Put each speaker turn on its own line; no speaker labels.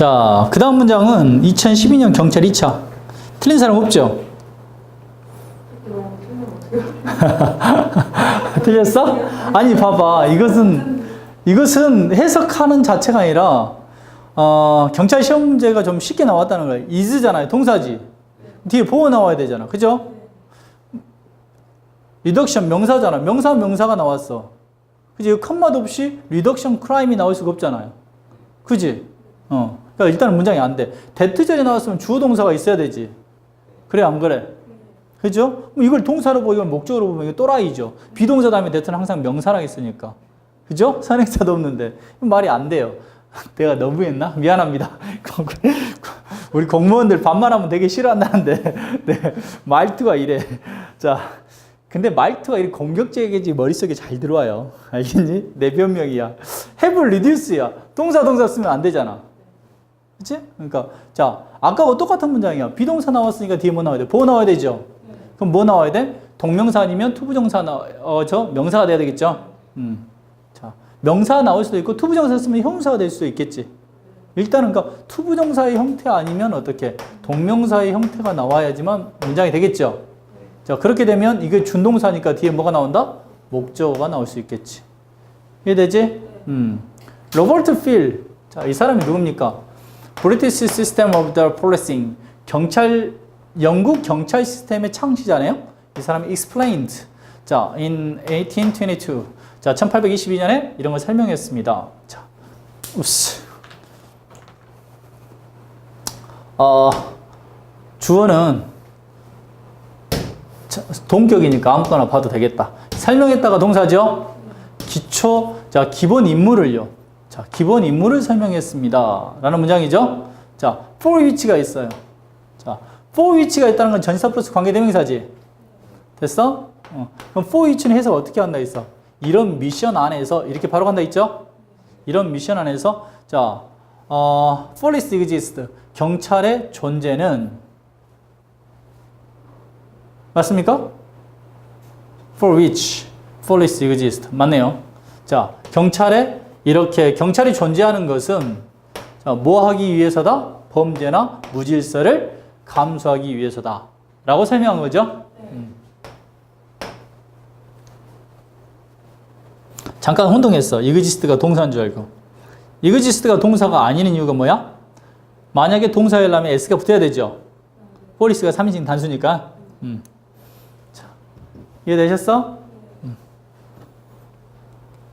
자, 그 다음 문장은 2012년 경찰 2차. 틀린 사람 없죠? 틀렸어? 아니, 봐봐. 이것은, 이것은 해석하는 자체가 아니라, 어, 경찰 시험 문제가 좀 쉽게 나왔다는 거예요. is잖아요. 동사지. 뒤에 보호 나와야 되잖아. 그죠? 리덕션 명사잖아. 명사 명사가 나왔어. 그지? 컴마도 없이 리덕션 크라임이 나올 수가 없잖아요. 그지? 어. 그러니까 일단은 문장이 안 돼. 대트절이 나왔으면 주어 동사가 있어야 되지. 그래 안 그래? 그죠? 이걸 동사로 보고 이걸 목적으로 보면 이게 또라이죠. 비동사 다음에 대트는 항상 명사랑 있으니까. 그죠? 선행사도 없는데. 말이 안 돼요. 내가 너무 했나? 미안합니다. 우리 공무원들 반말 하면 되게 싫어한다는데, 네, 말투가 이래. 자, 근데 말투가 이렇게 공격적이지 머릿속에 잘 들어와요. 알겠니? 내 변명이야. have reduce야. 동사 동사 쓰면 안 되잖아. 그치? 그러니까, 자, 아까와 똑같은 문장이야. 비동사 나왔으니까 뒤에 뭐 나와야 돼? 보호 나와야 되죠? 그럼 뭐 나와야 돼? 동명사 아니면 투부정사 나, 어, 저 명사가 돼야 되겠죠? 음. 자, 명사 나올 수도 있고 투부정사 쓰면 형사가 될 수도 있겠지. 일단은 그러니까 투부정사의 형태 아니면 어떻게 동명사의 형태가 나와야지만 문장이 되겠죠. 자, 그렇게 되면 이게 준동사니까 뒤에 뭐가 나온다? 목적어가 나올 수 있겠지. 이해되지? 음. 로버트 필. 자, 이 사람이 누굽니까? British System of the Policing. 경찰, 영국 경찰 시스템의 창시자네요. 이 사람이 explained. 자, in 1822. 자, 1822년에 이런 걸 설명했습니다. 자, 우스. 어, 주어는 자, 동격이니까 아무거나 봐도 되겠다. 설명했다가 동사죠? 기초, 자, 기본 인물을요. 자, 기본 인물을 설명했습니다. 라는 문장이죠? 자, for which가 있어요. 자, for which가 있다는 건 전치사 플러스 관계대명사지. 됐어? 어. 그럼 for which는 해석 어떻게 한다 있어? 이런 미션 안에서 이렇게 바로 간다 있죠? 이런 미션 안에서 자, 어, police exist. 경찰의 존재는 맞습니까? For which police exist. 맞네요. 자, 경찰에 이렇게 경찰이 존재하는 것은 자, 뭐 하기 위해서다? 범죄나 무질서를 감수하기 위해서다. 라고 설명한 거죠. 음. 잠깐 혼동했어. 이그지스트가 동사인 줄 알고. 이그지스트가 동사가 아닌 이유가 뭐야? 만약에 동사하려면 s가 붙어야 되죠. 포리스가 3인칭 단수니까. 음. 자, 이해되셨어?